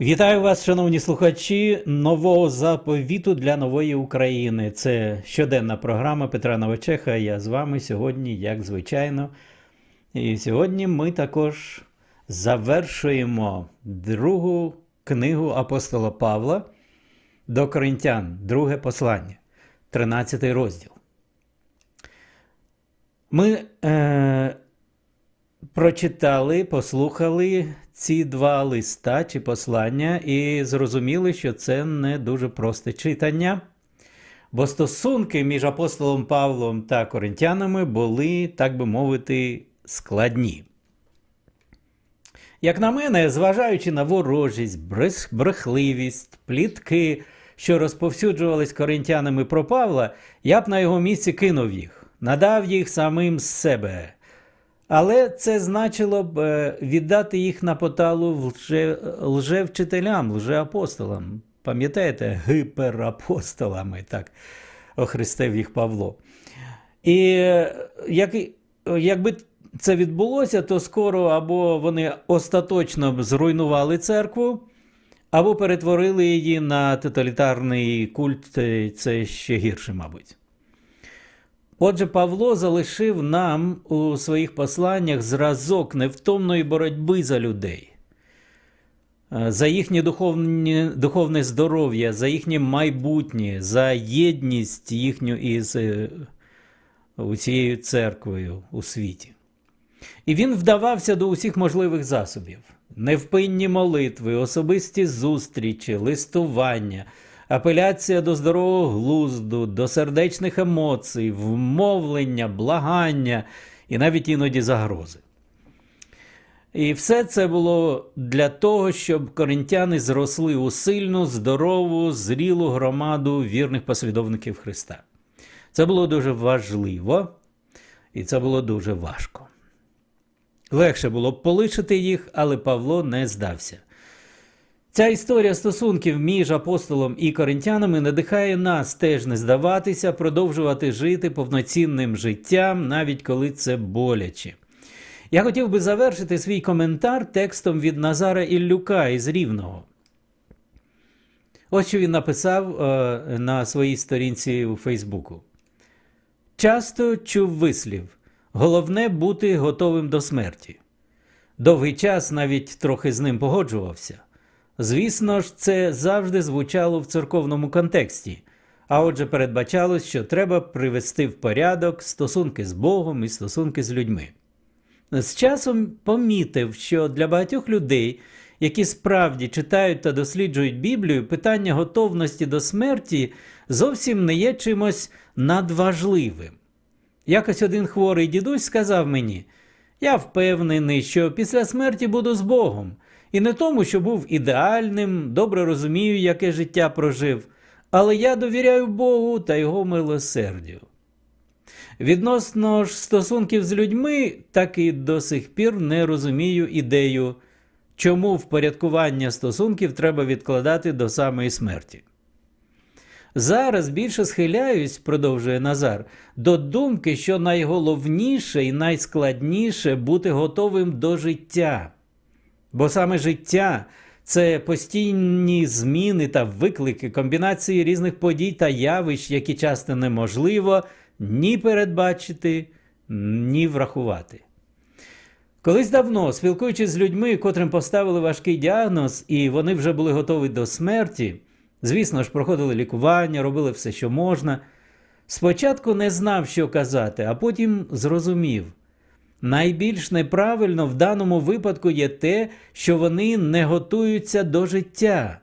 Вітаю вас, шановні слухачі, нового заповіту для нової України. Це щоденна програма Петра Новочеха. Я з вами сьогодні, як звичайно. І сьогодні ми також завершуємо другу книгу апостола Павла до Коринтян, друге послання, 13 розділ. Ми е, прочитали, послухали ці два листа чи послання і зрозуміли, що це не дуже просте читання, бо стосунки між апостолом Павлом та коринтянами були, так би мовити, складні. Як на мене, зважаючи на ворожість, брехливість, плітки, що розповсюджувались коринтянами про Павла, я б на його місці кинув їх, надав їх самим з себе. Але це значило б е, віддати їх на поталу лже, лжевчителям, лжеапостолам. Пам'ятаєте, гіперапостолами, так охрестив їх Павло. І е, як, якби це відбулося, то скоро або вони остаточно б зруйнували церкву, або перетворили її на тоталітарний культ, е, це ще гірше, мабуть. Отже, Павло залишив нам у своїх посланнях зразок невтомної боротьби за людей, е, за їхнє духовне, духовне здоров'я, за їхнє майбутнє, за єдність їхню із е, усією церквою у світі. І він вдавався до усіх можливих засобів: невпинні молитви, особисті зустрічі, листування, апеляція до здорового глузду, до сердечних емоцій, вмовлення, благання і навіть іноді загрози. І все це було для того, щоб коринтяни зросли у сильну, здорову, зрілу громаду вірних послідовників Христа. Це було дуже важливо, і це було дуже важко. Легше було полишити їх, але Павло не здався. Ця історія стосунків між апостолом і коринтянами надихає нас теж не здаватися, продовжувати жити повноцінним життям, навіть коли це боляче. Я хотів би завершити свій коментар текстом від Назара Іллюка із Рівного. Ось що він написав е, на своїй сторінці у Фейсбуку. Часто чув вислів: головне бути готовим до смерті. Довгий час навіть трохи з ним погоджувався. Звісно ж, це завжди звучало в церковному контексті, а отже, передбачалось, що треба привести в порядок стосунки з Богом і стосунки з людьми. З часом помітив, що для багатьох людей, які справді читають та досліджують Біблію, питання готовності до смерті зовсім не є чимось надважливим. Якось один хворий дідусь сказав мені: я впевнений, що після смерті буду з Богом, і не тому, що був ідеальним, добре розумію, яке життя прожив, але я довіряю Богу та Його милосердю. Відносно ж стосунків з людьми, так і до сих пір не розумію ідею, чому впорядкування стосунків треба відкладати до самої смерті. Зараз більше схиляюсь, продовжує Назар, до думки, що найголовніше і найскладніше бути готовим до життя. Бо саме життя це постійні зміни та виклики, комбінації різних подій та явищ, які часто неможливо ні передбачити, ні врахувати. Колись давно, спілкуючись з людьми, котрим поставили важкий діагноз, і вони вже були готові до смерті, звісно ж, проходили лікування, робили все, що можна. Спочатку не знав, що казати, а потім зрозумів. Найбільш неправильно в даному випадку є те, що вони не готуються до життя.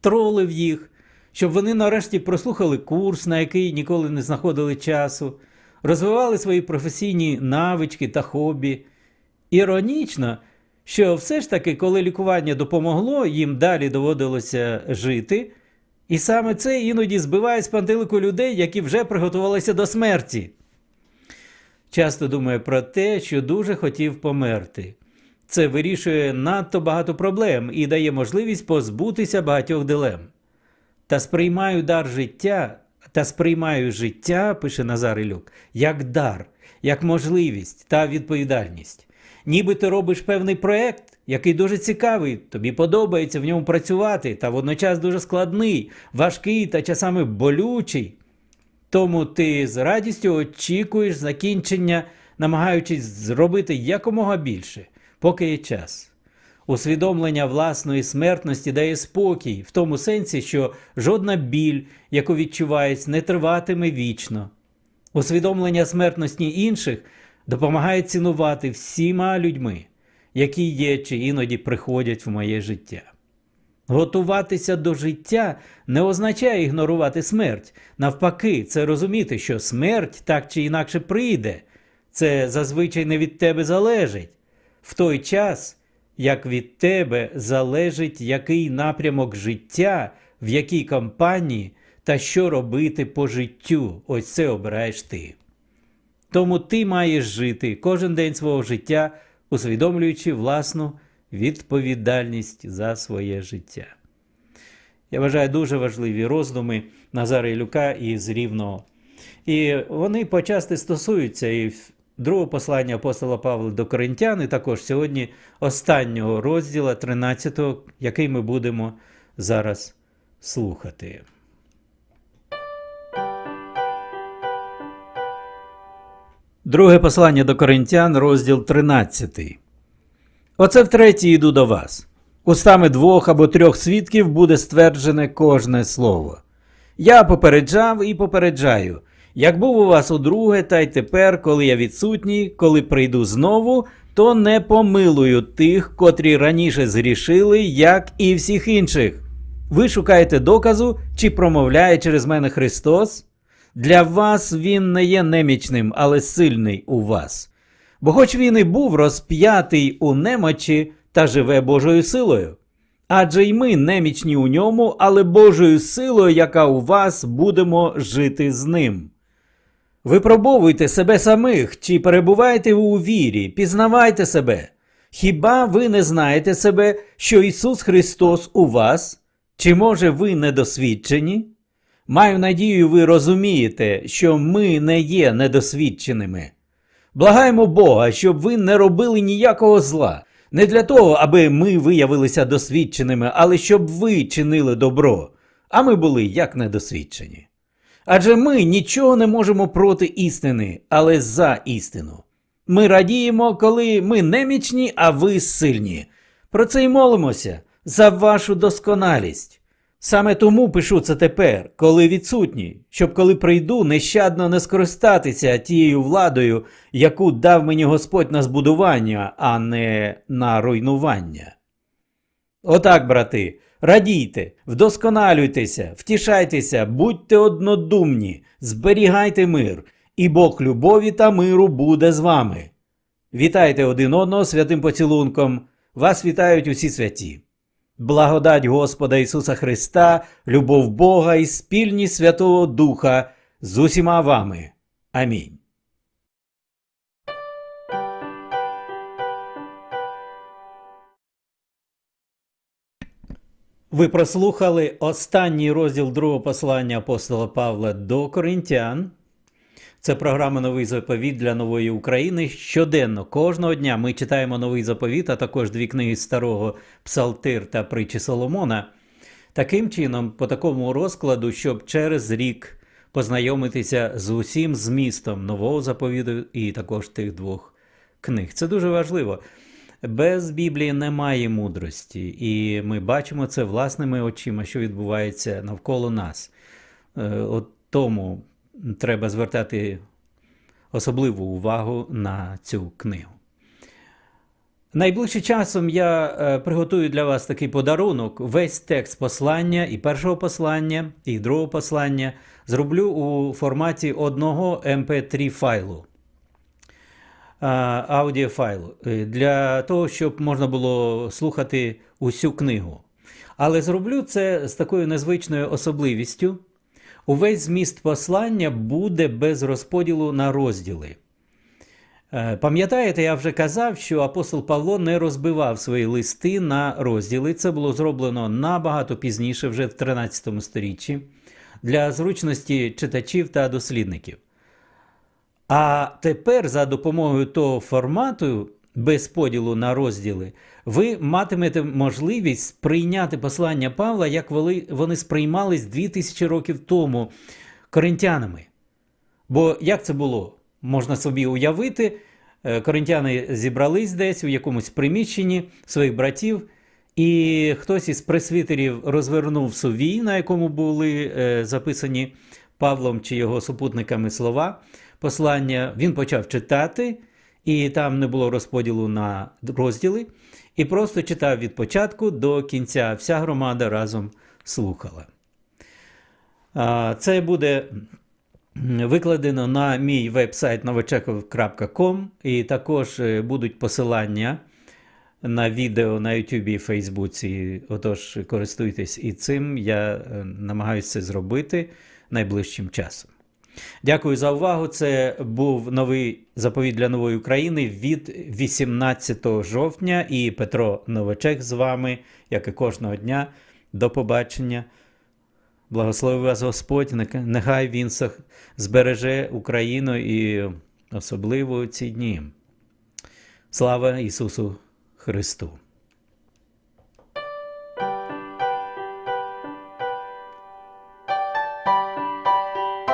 Тролив їх, щоб вони нарешті прослухали курс, на який ніколи не знаходили часу, розвивали свої професійні навички та хобі. Іронічно, що все ж таки, коли лікування допомогло, їм далі доводилося жити, і саме це іноді збиває з пантелику людей, які вже приготувалися до смерті. Часто думаю про те, що дуже хотів померти. Це вирішує надто багато проблем і дає можливість позбутися багатьох дилем. Та сприймаю дар життя, та сприймаю життя, пише Назар Ілюк, як дар, як можливість та відповідальність. Ніби ти робиш певний проект, який дуже цікавий, тобі подобається в ньому працювати, та водночас дуже складний, важкий та часами болючий. Тому ти з радістю очікуєш закінчення, намагаючись зробити якомога більше, поки є час. Усвідомлення власної смертності дає спокій в тому сенсі, що жодна біль, яку відчуваєш, не триватиме вічно. Усвідомлення смертності інших допомагає цінувати всіма людьми, які є чи іноді приходять в моє життя. Готуватися до життя не означає ігнорувати смерть. Навпаки, це розуміти, що смерть так чи інакше прийде. Це зазвичай не від тебе залежить. В той час, як від тебе залежить який напрямок життя, в якій компанії та що робити по життю, ось це обираєш ти. Тому ти маєш жити кожен день свого життя, усвідомлюючи власну відповідальність за своє життя. Я вважаю дуже важливі роздуми Назара Ілюка із Рівного. І вони почасти стосуються і другого послання апостола Павла до Коринтян, і також сьогодні останнього розділа 13, який ми будемо зараз слухати. Друге послання до Коринтян, розділ 13. Оце втретє йду до вас. Устами двох або трьох свідків буде стверджене кожне слово. Я попереджав і попереджаю, як був у вас удруге, та й тепер, коли я відсутній, коли прийду знову, то не помилую тих, котрі раніше згрішили, як і всіх інших. Ви шукаєте доказу, чи промовляє через мене Христос? Для вас він не є немічним, але сильний у вас. Бо хоч він і був розп'ятий у немочі та живе Божою силою. Адже й ми немічні у ньому, але Божою силою, яка у вас, будемо жити з ним. Випробовуйте себе самих, чи перебуваєте у вірі, пізнавайте себе. Хіба ви не знаєте себе, що Ісус Христос у вас? Чи може ви недосвідчені? Маю надію, ви розумієте, що ми не є недосвідченими. Благаємо Бога, щоб ви не робили ніякого зла, не для того, аби ми виявилися досвідченими, але щоб ви чинили добро, а ми були як недосвідчені. Адже ми нічого не можемо проти істини, але за істину. Ми радіємо, коли ми немічні, а ви сильні. Про це й молимося за вашу досконалість. Саме тому пишу це тепер, коли відсутній, щоб коли прийду, нещадно не скористатися тією владою, яку дав мені Господь на збудування, а не на руйнування. Отак, брати, радійте, вдосконалюйтеся, втішайтеся, будьте однодумні, зберігайте мир, і Бог любові та миру буде з вами. Вітайте один одного святим поцілунком. Вас вітають усі святі. Благодать Господа Ісуса Христа, любов Бога і спільність Святого Духа з усіма вами. Амінь. Ви прослухали останній розділ другого послання апостола Павла до Коринтян. Це програма Новий заповіт для нової України. Щоденно, кожного дня ми читаємо новий заповіт, а також дві книги старого Псалтир та Притчі Соломона. Таким чином, по такому розкладу, щоб через рік познайомитися з усім змістом нового заповіду і також тих двох книг. Це дуже важливо. Без Біблії немає мудрості, і ми бачимо це власними очима, що відбувається навколо нас. Е, от тому треба звертати особливу увагу на цю книгу. Найближчим часом я е, приготую для вас такий подарунок. Весь текст послання і першого послання, і другого послання зроблю у форматі одного MP3 файлу. Аудіофайлу для того, щоб можна було слухати усю книгу. Але зроблю це з такою незвичною особливістю. Увесь зміст послання буде без розподілу на розділи. Е, Пам'ятаєте, я вже казав, що апостол Павло не розбивав свої листи на розділи. Це було зроблено набагато пізніше, вже в 13 сторіччі, для зручності читачів та дослідників. А тепер, за допомогою того формату, без поділу на розділи, ви матимете можливість прийняти послання Павла, як вони, вони сприймались 2000 років тому коринтянами. Бо як це було? Можна собі уявити, е, коринтяни зібрались десь у якомусь приміщенні своїх братів, і хтось із пресвітерів розвернув сувій, на якому були е, записані Павлом чи його супутниками слова послання. Він почав читати, і там не було розподілу на розділи, і просто читав від початку до кінця. Вся громада разом слухала. Це буде викладено на мій веб-сайт новочеков.com, і також е, будуть посилання на відео на YouTube і Фейсбуці. Отож, користуйтесь і цим. Я е, намагаюся це зробити найближчим часом. Дякую за увагу. Це був новий заповіт для нової України від 18 жовтня. І Петро Новачек з вами, як і кожного дня. До побачення. Благослови вас Господь, нехай Він збереже Україну і особливо ці дні. Слава Ісусу Христу!